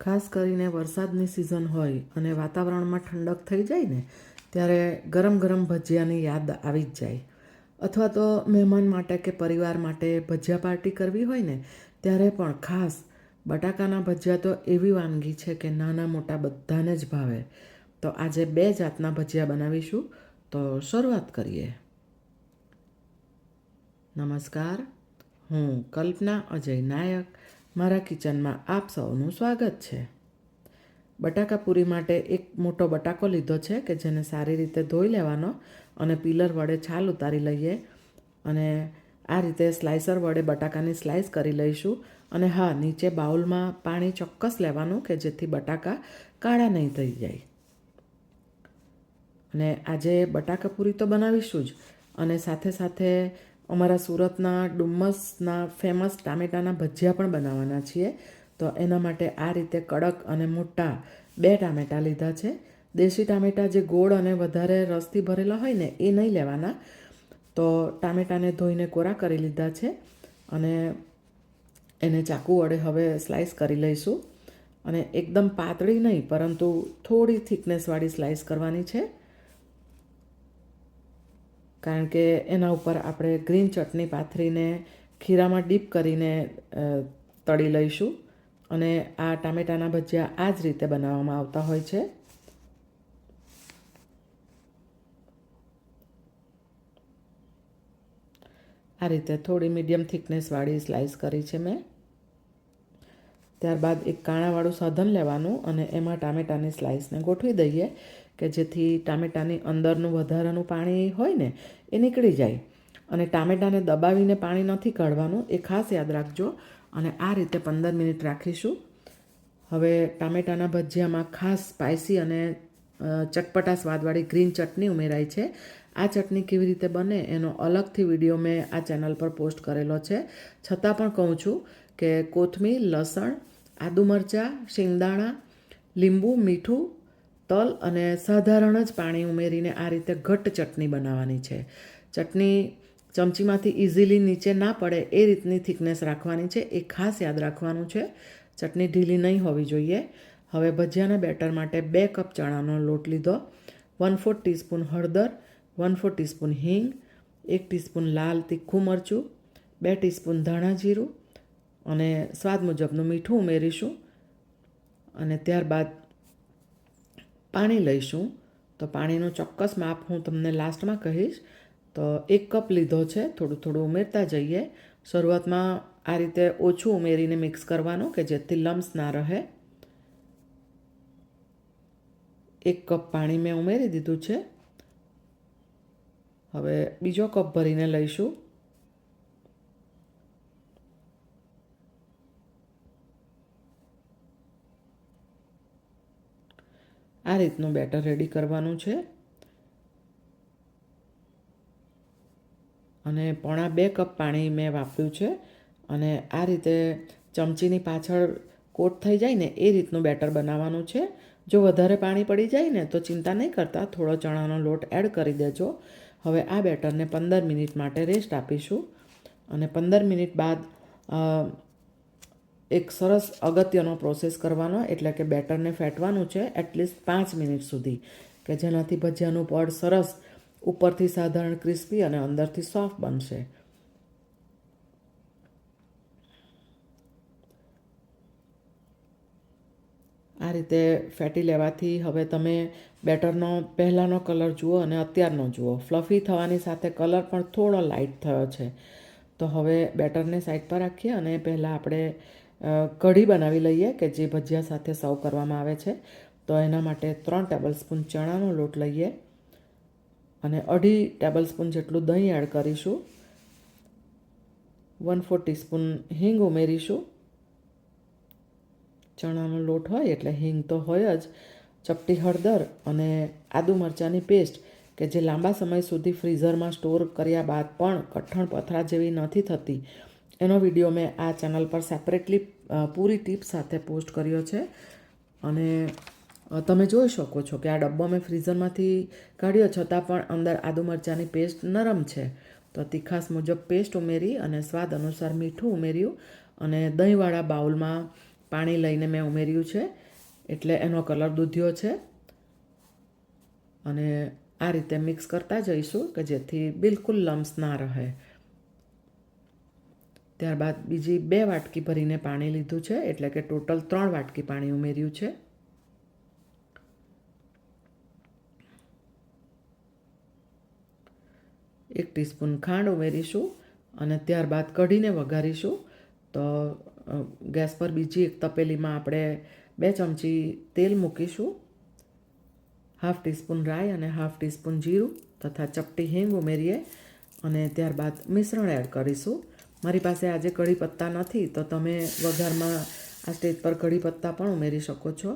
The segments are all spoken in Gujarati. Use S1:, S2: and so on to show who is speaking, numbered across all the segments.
S1: ખાસ કરીને વરસાદની સિઝન હોય અને વાતાવરણમાં ઠંડક થઈ જાય ને, ત્યારે ગરમ ગરમ ભજીયાની યાદ આવી જ જાય. અથવા તો મહેમાન માટે કે પરિવાર માટે ભજીયા પાર્ટી કરવી હોય ને, ત્યારે પણ ખાસ બટાકાના ભજીયા તો એવી વાનગી છે કે નાના મોટા બધાને જ ભાવે. તો આજે બે જાતના ભજીયા બનાવીશું, તો શરૂઆત કરીએ. નમસ્કાર, હું કલ્પના અજય નાયક મારા કિચનમાં આપ સૌનું સ્વાગત છે. બટાકા પૂરી માટે એક મોટો બટાકો લીધો છે કે જેને સારી રીતે ધોઈ લેવાનો અને પીલર વડે છાલ ઉતારી લઈએ અને આ રીતે સ્લાઇસર વડે બટાકાની સ્લાઇસ કરી લઈશું અને હા, નીચે બાઉલમાં પાણી ચોક્કસ લેવાનું કે જેથી બટાકા કાળા નહીં થઈ જાય. અને આજે બટાકા પૂરી તો બનાવીશું જ અને સાથે સાથે અમારા સુરતના ડુમ્મસના ફેમસ ટામેટાના ભજીયા પણ બનાવવાના છીએ. તો એના માટે આ રીતે કડક અને મોટા બે ટામેટાં લીધા છે. દેશી ટામેટાં જે ગોળ અને વધારે રસથી ભરેલા હોય ને, એ નહીં લેવાના. તો ટામેટાને ધોઈને કોરા કરી લીધા છે અને એને ચાકુ વડે હવે સ્લાઇસ કરી લઈશું. અને એકદમ પાતળી નહીં, પરંતુ થોડી થિકનેસવાળી સ્લાઇસ કરવાની છે. કારણ કે એના ઉપર આપણે ગ્રીન ચટણી પાથરીને ખીરામાં ડીપ કરીને તળી લઈશું અને આ ટામેટાના ભજીયા આ જ રીતે બનાવવામાં આવતા હોય છે. આ રીતે થોડી મીડિયમ થિકનેસવાળી સ્લાઇસ કરી છે મેં. ત્યારબાદ એક કાણાવાળું સાધન લેવાનું અને એમાં ટામેટાની સ્લાઇસને ગોઠવી દઈએ કે જેથી ટામેટાની અંદરનું વધારાનું પાણી હોય ને, એ નીકળી જાય. અને ટામેટાને દબાવીને પાણી નથી કાઢવાનું, એ ખાસ યાદ રાખજો. અને આ રીતે પંદર મિનિટ રાખીશું. હવે ટામેટાના ભજીયામાં ખાસ સ્પાઇસી અને ચટપટા સ્વાદવાળી ગ્રીન ચટણી ઉમેરાય છે. આ ચટણી કેવી રીતે બને એનો અલગથી વીડિયો મેં આ ચેનલ પર પોસ્ટ કરેલો છે. છતાં પણ કહું છું કે કોથમીર, લસણ આદુ મરચાં શિંગદાણા લીંબુ, મીઠું, તલ અને સાધારણ જ પાણી ઉમેરીને આ રીતે ઘટ્ટ ચટણી બનાવવાની છે. ચટણી ચમચીમાંથી ઇઝીલી નીચે ના પડે એ રીતની થિકનેસ રાખવાની છે. એ ખાસ યાદ રાખવાનું છે. ચટણી ઢીલી નહીં હોવી જોઈએ. હવે ભજીયાના બેટર માટે બે કપ ચણાનો લોટ લીધો. વન ફોર ટીસ્પૂન હળદર વન ફોર ટીસ્પૂન હિંગ, એક ટીસ્પૂન લાલ તીખું મરચું, બે ટીસ્પૂન ધાણા જીરું અને સ્વાદ મુજબનું મીઠું ઉમેરીશું અને ત્યારબાદ પાણી લઈશું. તો પાણીનું ચોક્કસ માપ હું તમને લાસ્ટમાં કહીશ. તો એક કપ લીધો છે, થોડું થોડું ઉમેરતા જઈએ. શરૂઆતમાં આ રીતે ઓછું ઉમેરીને મિક્સ કરવાનું કે જેથી લમ્સ ના રહે. એક કપ પાણી મેં ઉમેરી દીધું છે. હવે બીજો કપ ભરીને લઈશું. આ રીતનું બેટર રેડી કરવાનું છે. અને પોણા બે કપ પાણી મેં વાપર્યું છે. અને આ રીતે ચમચીની પાછળ કોટ થઈ જાય ને એ રીતનું બેટર બનાવવાનું છે. જો વધારે પાણી પડી જાય ને તો ચિંતા નહીં કરતા, થોડો ચણાનો લોટ એડ કરી દેજો. હવે આ બેટરને પંદર મિનિટ માટે રેસ્ટ આપીશું. અને પંદર મિનિટ બાદ એક સરસ અગત્યનો પ્રોસેસ કરવાનો, એટલે કે બેટરને ફેટવાનું છે એટલીસ્ટ પાંચ મિનિટ સુધી, કે જેનાથી ભજીયાનું પડ સરસ ઉપરથી સાધારણ ક્રિસ્પી અને અંદરથી સોફ્ટ બનશે. આ રીતે ફેટી લેવાથી હવે તમે બેટરનો પહેલાંનો કલર જુઓ અને અત્યારનો જુઓ. ફ્લફી થવાની સાથે કલર પણ થોડો લાઇટ થયો છે. તો હવે બેટરને સાઈડ પર રાખીએ અને પહેલાં આપણે કઢી બનાવી લઈએ કે જે ભજીયા સાથે સર્વ કરવામાં આવે છે. તો એના માટે ત્રણ ટેબલ સ્પૂન ચણાનો લોટ લઈએ અને અઢી ટેબલ સ્પૂન જેટલું દહીં એડ કરીશું. વન ફોર ટીસ્પૂન હિંગ ઉમેરીશું. ચણાનો લોટ હોય એટલે હિંગ તો હોય જ. ચપટી હળદર અને આદુ મરચાંની પેસ્ટ કે જે લાંબા સમય સુધી ફ્રીઝરમાં સ્ટોર કર્યા બાદ પણ કઠણ પથરા જેવી નથી થતી. એનો વીડિયો મેં આ ચેનલ પર સેપરેટલી પૂરી ટિપ્સ સાથે પોસ્ટ કર્યો છે. અને તમે જોઈ શકો છો કે આ ડબ્બો મેં ફ્રીઝરમાંથી કાઢ્યો છતાં પણ અંદર આદુ મરચાંની પેસ્ટ નરમ છે. તો તીખાસ મુજબ પેસ્ટ ઉમેરી અને સ્વાદ અનુસાર મીઠું ઉમેર્યું અને દહીંવાળા બાઉલમાં પાણી લઈને મેં ઉમેર્યું છે. એટલે એનો કલર દૂધ્યો છે. અને આ રીતે મિક્સ કરતા જઈશું કે જેથી બિલકુલ લમ્સ ના રહે. ત્યારબાદ બીજી બે વાટકી ભરીને પાણી લીધું છે, એટલે કે ટોટલ ત્રણ વાટકી પાણી ઉમેર્યું છે. એક ટીસ્પૂન ખાંડ ઉમેરીશું અને ત્યારબાદ કઢીને વઘારીશું. તો ગેસ પર બીજી એક તપેલીમાં આપણે બે ચમચી તેલ મૂકીશું. હાફ ટીસ્પૂન રાઈ અને હાફ ટીસ્પૂન જીરું તથા ચપટી હિંગ ઉમેરીએ અને ત્યારબાદ મિશ્રણ એડ કરીશું. મારી પાસે આજે કઢી પત્તા નથી, તો તમે વઘારમાં આ સ્ટેજ પર કઢી પત્તા પણ ઉમેરી શકો છો.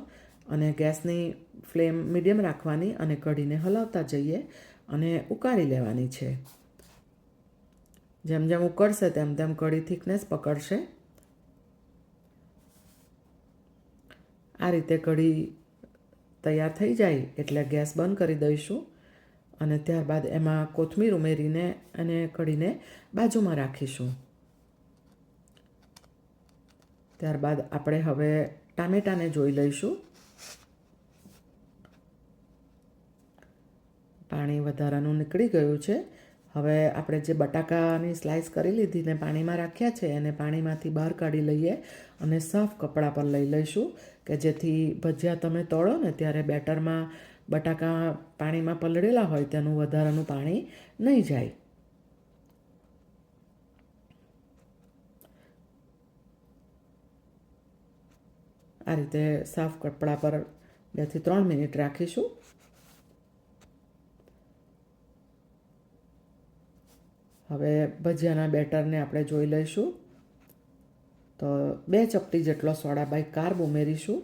S1: અને ગેસની ફ્લેમ મીડિયમ રાખવાની અને કઢીને હલાવતા જઈએ અને ઉકાળી લેવાની છે. જેમ જેમ ઉકળશે તેમ તેમ કઢી થિકનેસ પકડશે. આ રીતે કઢી તૈયાર થઈ જાય એટલે ગેસ બંધ કરી દઈશું અને ત્યારબાદ એમાં કોથમીર ઉમેરીને અને કઢીને બાજુમાં રાખીશું. ત્યારબાદ આપણે હવે ટામેટાને જોઈ લઈશું. પાણી વધારાનું નીકળી ગયું છે. હવે આપણે જે બટાકાની સ્લાઇસ કરી લીધી ને પાણીમાં રાખ્યા છે, એને પાણીમાંથી બહાર કાઢી લઈએ અને સાફ કપડાં પર લઈ લઈશું કે જેથી ભજીયા તમે તળો ને ત્યારે બેટરમાં બટાકા પાણીમાં પલળેલા હોય તેનું વધારાનું પાણી નહીં જાય. આ રીતે સાફ કપડાં પર બેથી ત્રણ મિનિટ રાખીશું. હવે ભજીયાના બેટરને આપણે જોઈ લઈશું. તો બે ચપટી જેટલો સોડા બાય કાર્બ ઉમેરીશું.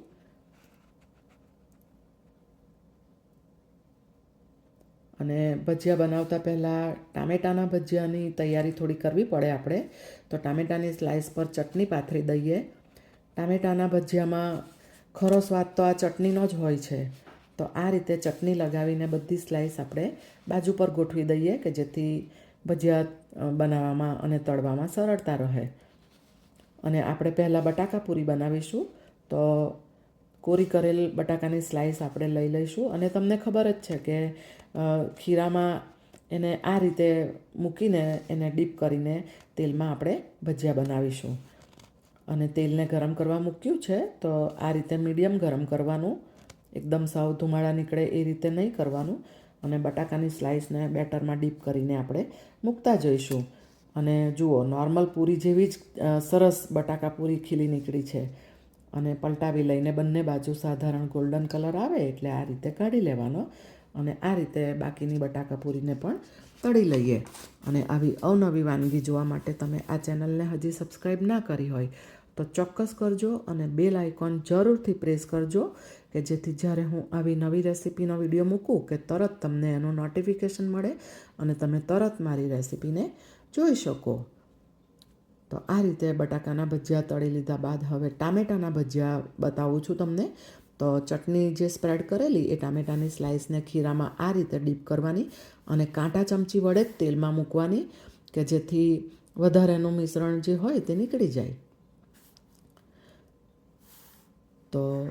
S1: અને ભજીયા બનાવતા પહેલાં ટામેટાના ભજીયાની તૈયારી થોડી કરવી પડે આપણે. તો ટામેટાની સ્લાઇસ પર ચટણી પાથરી દઈએ. ટામેટાના ભજીયામાં ખરો સ્વાદ તો આ ચટણીનો જ હોય છે. તો આ રીતે ચટણી લગાવીને બધી સ્લાઇસ આપણે બાજુ પર ગોઠવી દઈએ કે જેથી ભજીયા બનાવવામાં અને તળવામાં સરળતા રહે. અને આપણે પહેલાં બટાકા પૂરી બનાવીશું. તો કોરી કરેલ બટાકાની સ્લાઇસ આપણે લઈ લઈશું. અને તમને ખબર જ છે કે ખીરામાં એને આ રીતે મૂકીને એને ડીપ કરીને તેલમાં આપણે ભજીયા બનાવીશું. અને તેલને ગરમ કરવા મૂક્યું છે, તો આ રીતે મીડિયમ ગરમ કરવાનું. એકદમ સાવ ધુમાડા નીકળે એ રીતે નહીં કરવાનું. અને બટાકાની સ્લાઇસને બેટરમાં ડીપ કરીને આપણે મૂકતા જઈશું. અને જુઓ, નોર્મલ પૂરી જેવી જ સરસ બટાકા પૂરી ખીલી નીકળી છે. અને પલટાવી લઈને બંને બાજુ સાધારણ ગોલ્ડન કલર આવે એટલે આ રીતે કાઢી લેવાનો. અને આ રીતે બાકીની બટાકા પૂરીને પણ તળી લઈએ. અને આવી અવનવી વાનગી જોવા માટે તમે આ ચેનલને હજી સબસ્ક્રાઈબ ના કરી હોય તો ચોક્કસ કરજો અને બેલ આઇકોન જરૂરથી પ્રેસ કરજો કે જેથી જ્યારે હું આવી નવી રેસીપીનો વીડિયો મૂકું કે તરત તમને એનું નોટિફિકેશન મળે અને તમે તરત મારી રેસીપીને જોઈ શકો. તો આ રીતે બટાકાના ભજીયા તળી લીધા બાદ હવે ટામેટાના ભજીયા બતાવું છું તમને. તો ચટણી જે સ્પ્રેડ કરેલી એ ટામેટાની સ્લાઇસને ખીરામાં આ રીતે ડીપ કરવાની અને કાંટા ચમચી વડે જ તેલમાં મૂકવાની કે જેથી વધારેનું મિશ્રણ જે હોય તે નીકળી જાય. તો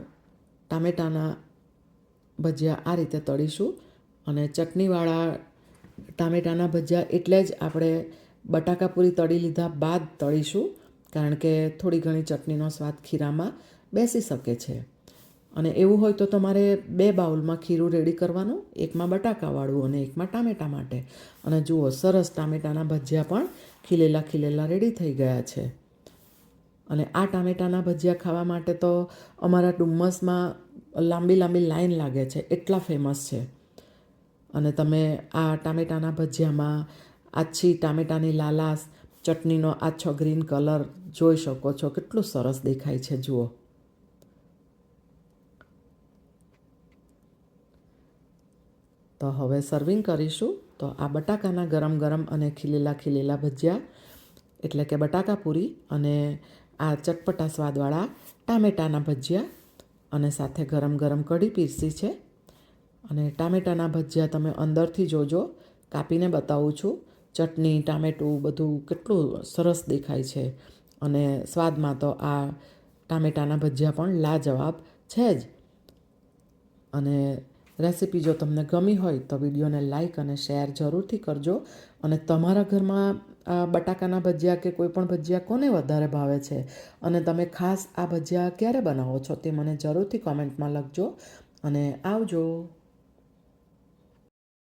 S1: ટામેટાના ભજીયા આ રીતે તળીશું અને ચટણીવાળા ટામેટાના ભજીયા એટલે જ આપણે બટાકાપૂરી તળી લીધા બાદ તળીશું, કારણ કે થોડી ઘણી ચટણીનો સ્વાદ ખીરામાં બેસી શકે છે. અને એવું હોય તો તમારે બે બાઉલમાં ખીરું રેડી કરવાનું, એકમાં બટાકાવાળું અને એકમાં ટામેટા માટે. અને જુઓ, સરસ ટામેટાના ભજીયા પણ ખીલેલા ખીલેલા રેડી થઈ ગયા છે. અને આ ટામેટાના ભજીયા ખાવા માટે તો અમારા ડુમ્મસમાં લાંબી લાંબી લાઈન લાગે છે, એટલા ફેમસ છે. અને તમે આ ટામેટાના ભજીયામાં આછી ટામેટાની લાલાશ, ચટણીનો આછો ગ્રીન કલર જોઈ શકો છો, કેટલું સરસ દેખાય છે, જુઓ. તો હવે સર્વિંગ કરીશું. તો આ બટાકાના ગરમ ગરમ અને ખીલેલા ખીલેલા ભજીયા, એટલે કે બટાકા પૂરી અને આ ચટપટા સ્વાદવાળા ટામેટાના ભજીયા અને સાથે ગરમ ગરમ કઢી પીરસી છે. અને ટામેટાના ભજીયા તમે અંદરથી જોજો, કાપીને બતાવું છું. ચટણી, ટામેટું બધું કેટલું સરસ દેખાય છે. અને સ્વાદમાં તો આ ટામેટાના ભજીયા પણ લાજવાબ છે જ. અને રેસિપી જો તમને ગમી હોય તો વિડીયોને લાઈક અને શેર જરૂરથી કરજો. અને તમારા ઘરમાં બટાકાના ભજીયા કે કોઈ પણ ભજીયા કોને વધારે ભાવે છે? અને તમે ખાસ આ ભજીયા ક્યારે બનાવો છો તે મને જરૂરથી કોમેન્ટમાં લખજો અને આવજો.